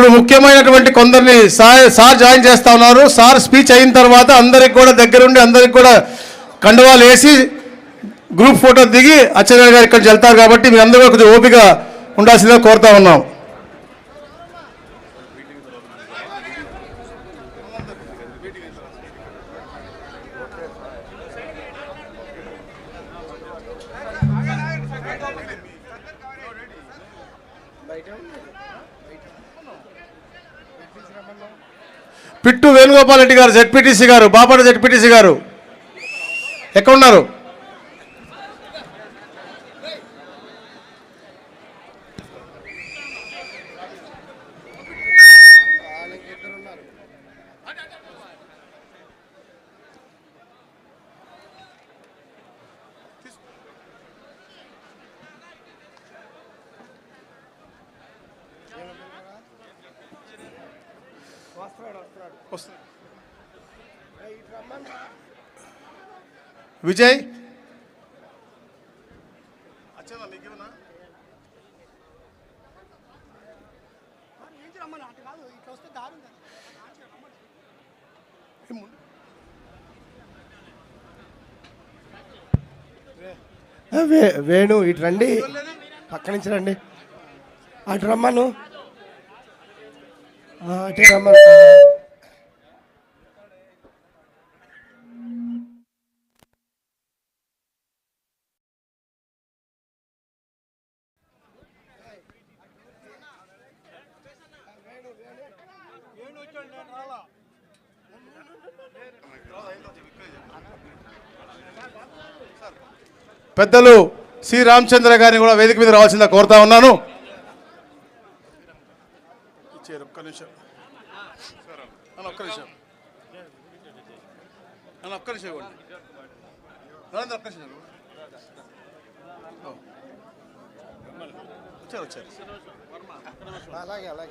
ఇప్పుడు ముఖ్యమైనటువంటి కొందరిని సార్ సార్ జాయిన్ చేస్తా ఉన్నారు. సార్ స్పీచ్ అయిన తర్వాత అందరికి కూడా దగ్గరుండి అందరికి కూడా కండువాలు వేసి గ్రూప్ ఫోటో దిగి అచ్చెన్నాయుడు గారు ఇక్కడ వెళ్తారు కాబట్టి మీ అందరూ కొంచెం ఓపిక ఉండాల్సిందిగా కోరుతా ఉన్నాం. పిట్టు వేణుగోపాల్ రెడ్డి గారు జెడ్పీటీసీ గారు బాపట జెడ్పీటీసీ గారు. ఎక్కడున్నారు? విజయ్? వే వేణు ఇటు రండి. పక్క నుంచి రండి. అటు రమ్మను. ఆ, అటే రమ్మను. పెద్దలు సి రామచంద్ర గారిని కూడా వేదిక మీద రావాల్సిందిగా కోరుతా ఉన్నాను. تيرم كنشر أنا كنشر أنا كنشر ولا أنا كنشر تيرم تيرم لا لا لا.